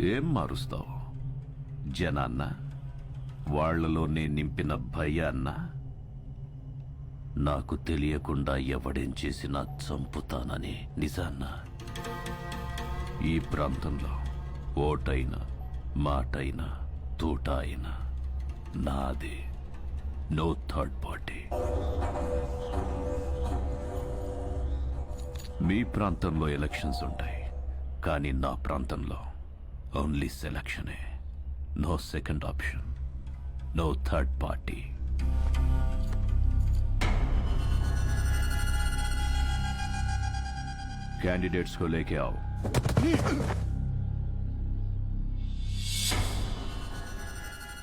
ఏం మారుస్తావు? జనాన్న వాళ్ళలో నింపిన భయాన్న నాకు తెలియకుండా ఎవడేం చేసినా చంపుతానని నిజాన్న? ఈ ప్రాంతంలో ఓటైనా మాటైనా తూట అయినా నాది. No third party. మీ ప్రాంతంలో ఎలక్షన్స్ ఉంటాయి కానీ నా ప్రాంతంలో Only selection hai. No second option. No third party. Candidates को लेके आओ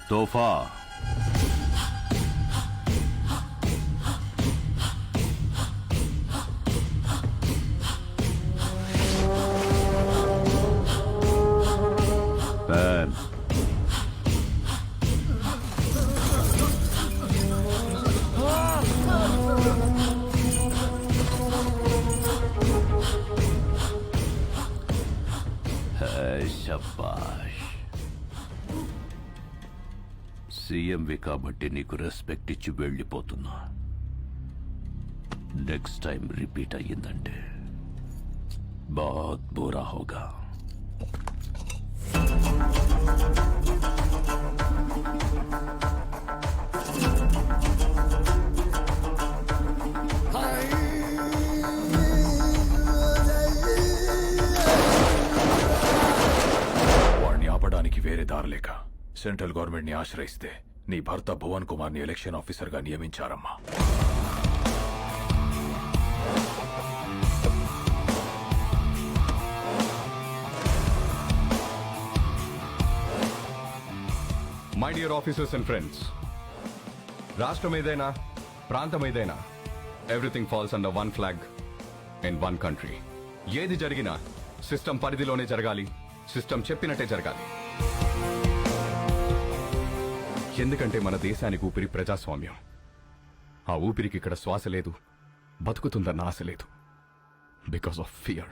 तोहफा पैन శబాష్ సీఎంవి కాబట్టి నీకు రెస్పెక్ట్ ఇచ్చి వెళ్ళిపోతున్నా. నెక్స్ట్ టైం రిపీట్ అయ్యిందంటే బాత్ బురా హోగా. వేరే దారిలేక సెంట్రల్ గవర్నమెంట్ని ఆశ్రయిస్తే నీ భర్త భువన్ కుమార్ని ఎలక్షన్ ఆఫీసర్గా నియమించారమ్మా. My dear officers and friends రాష్ట్రం ఏదైనా ప్రాంతం ఏదైనా everything falls under one flag in one country ఏది జరిగినా సిస్టమ్ పరిధిలోనే జరగాలి సిస్టమ్ చెప్పినట్టే జరగాలి. ఎందుకంటే మన దేశానికి ఊపిరి ప్రజాస్వామ్యం. ఆ ఊపిరికి ఇక్కడ శ్వాస లేదు బతుకుతుందన్న ఆశ లేదు. బికాస్ ఆఫ్ ఫియర్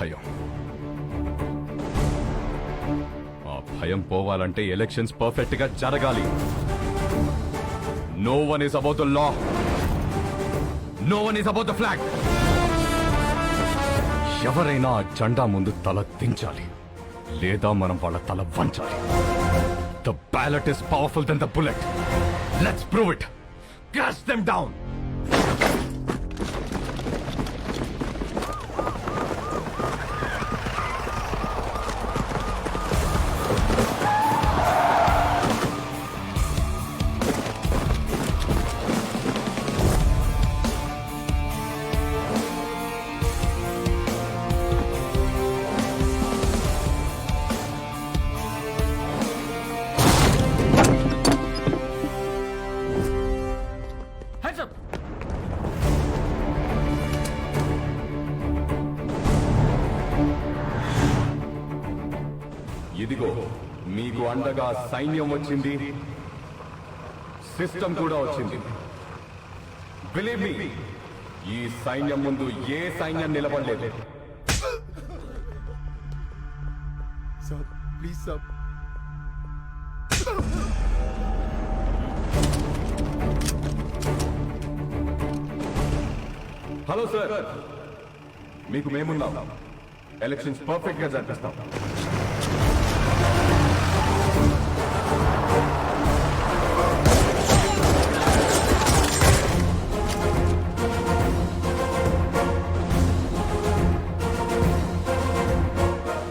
భయం. భయం పోవాలంటే ఎలక్షన్స్ పర్ఫెక్ట్గా జరగాలి. No one is about the law no one is about the flag ఎవరైనా ఆ జెండా ముందు తల దించాలి. లేదా మనం వాళ్ళ తల వంచాలి. The ballot is powerful then the bullet let's prove it crash them down ఇదిగో మీకు అండగా సైన్యం వచ్చింది. సిస్టమ్ కూడా వచ్చింది. బిలీవ్ మీ ఈ సైన్యం ముందు ఏ సైన్యం నిలబడలేదు. Sir please sir. Hello sir మీకు మేమున్నాం. ఎలక్షన్స్ పర్ఫెక్ట్గా జరిపిస్తాం.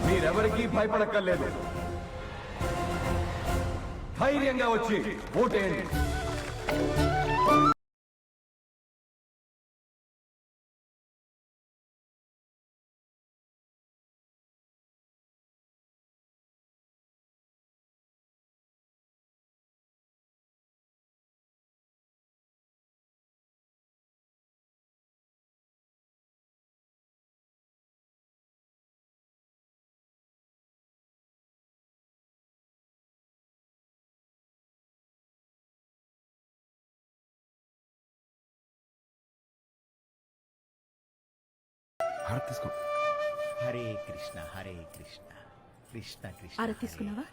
మీరెవరికీ భయపడక్కర్లేదు. ధైర్యంగా వచ్చి ఓటేయండి. హారతి తీసుకో. హరే కృష్ణ హరే కృష్ణ. కృష్ణ కృష్ణ అర హరే. తీసుకున్నావా.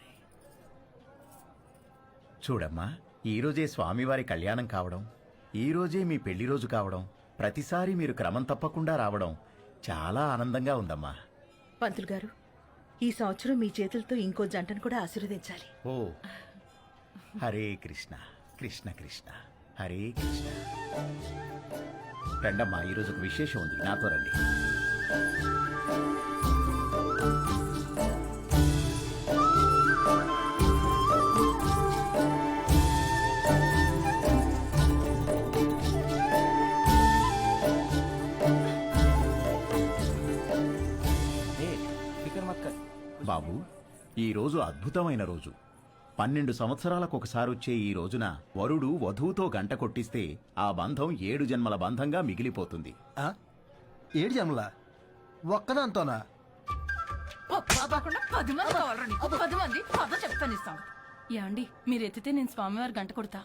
చూడమ్మా ఈ రోజే స్వామివారి కళ్యాణం కావడం ఈ రోజే మీ పెళ్ళి రోజు కావడం ప్రతిసారి మీరు క్రమం తప్పకుండా రావడం చాలా ఆనందంగా ఉందమ్మా. పంతులు గారు ఈ సంవత్సరం మీ చేతులతో ఇంకో జంటను కూడా ఆశీర్వదించాలి. ఓ హరే కృష్ణ కృష్ణ కృష్ణ హరే కృష్ణ. రండమ్మా ఈరోజు ఒక విశేషం ఉంది నాతో రండి. బాబు ఈ రోజు అద్భుతమైన రోజు. పన్నెండు సంవత్సరాలకు ఒకసారి వచ్చే ఈ రోజున వరుడు వధువుతో గంట కొట్టిస్తే ఆ బంధం ఏడు జన్మల బంధంగా మిగిలిపోతుంది. ఆ? ఏడు జన్మలా? ఒక్కదాంతోనా? కాకుండా పది మంది కావాలరా నీకు. పది మంది. పద చెప్తాను ఇస్తాం యాండి మీరు ఎత్తితే నేను స్వామివారి గంట కొడతా.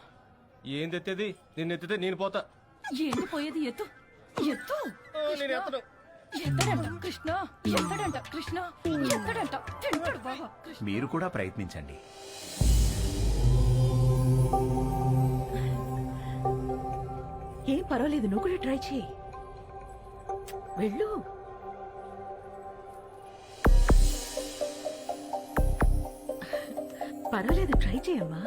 ఏం తెత్తేది? నిన్ను ఎత్తితే నేను పోతా. ఏంటి పోయేది? ఎత్తు. ఎత్తు. కృష్ణ. ఎత్తడంట. కృష్ణ. ఎత్తడంట. కృష్ణ. ఎత్తడంట. తింటాడు బాగా కృష్ణ. మీరు కూడా ప్రయత్నించండి. ఏం పర్వాలేదు నువ్వు కూడా ట్రై చేయి. వెళ్ళు. పర్వాలేదు ట్రై చేయమ్మా.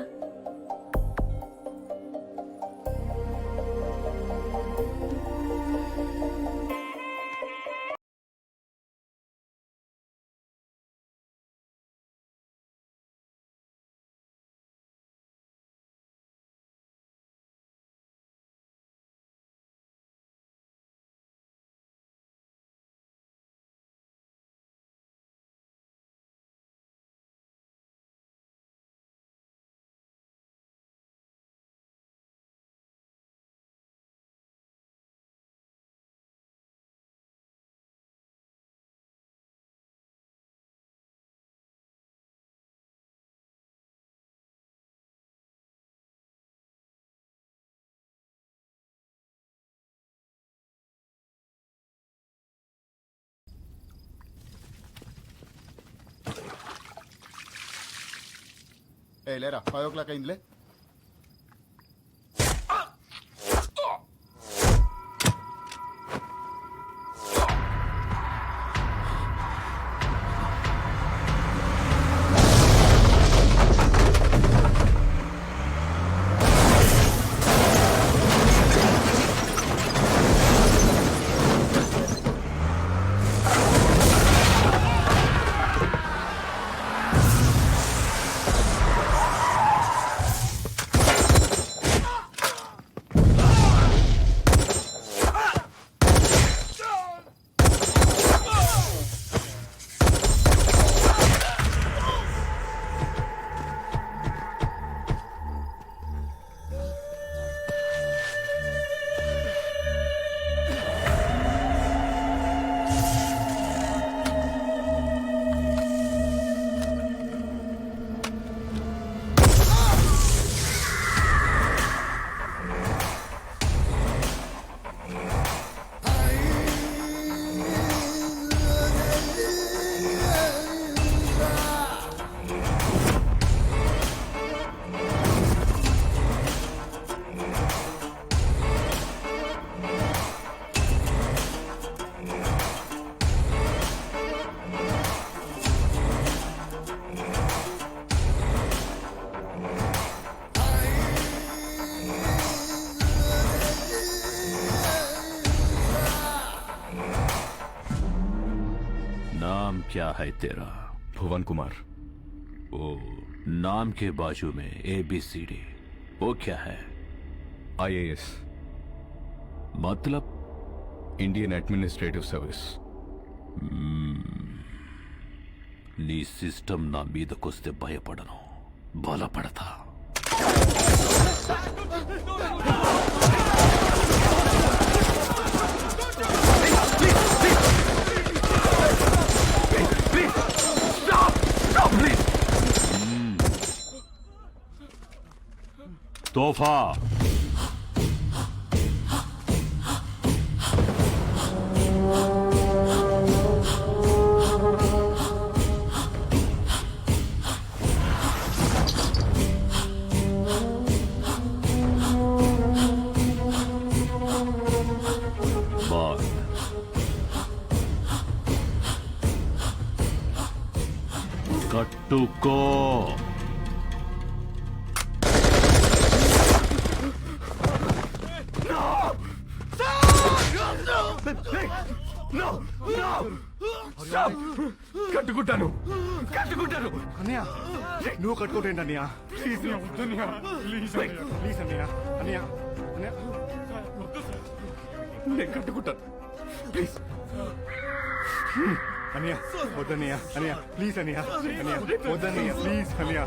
ఏ లేరా? ఫైవ్ ఓ క్లాక్ అయిందిలే? क्या है तेरा భువన్ కుమార్ ओ नाम के बाजू में ए बी सी डी वो क्या है ఐఏఎస్ मतलब ఇండియన్ అడ్మినిస్ట్రేటివ్ సర్వీస్ నీ సిస్టమ్ నా మీదకొస్తే భయపడను బలపడతా తోఫా. కట్టుకో. కట్టుకుంటాను. కట్టుకుంటాను. అన్నయ్య నువ్వు కట్టుకోటేంటి అన్నయ్య? ప్లీజ్ అన్నయ్య ప్లీజ్ ప్లీజ్ అన్నయ్య. అన్నయ్య అన్నయ్య. నేను కట్టుకుంటాను. ప్లీజ్ అన్నయ్య వద్దన్నయ్య అన్నయ్య ప్లీజ్ అన్నయ్య అన్నయ్య వద్దన్నయ్య ప్లీజ్ అన్నయ్య.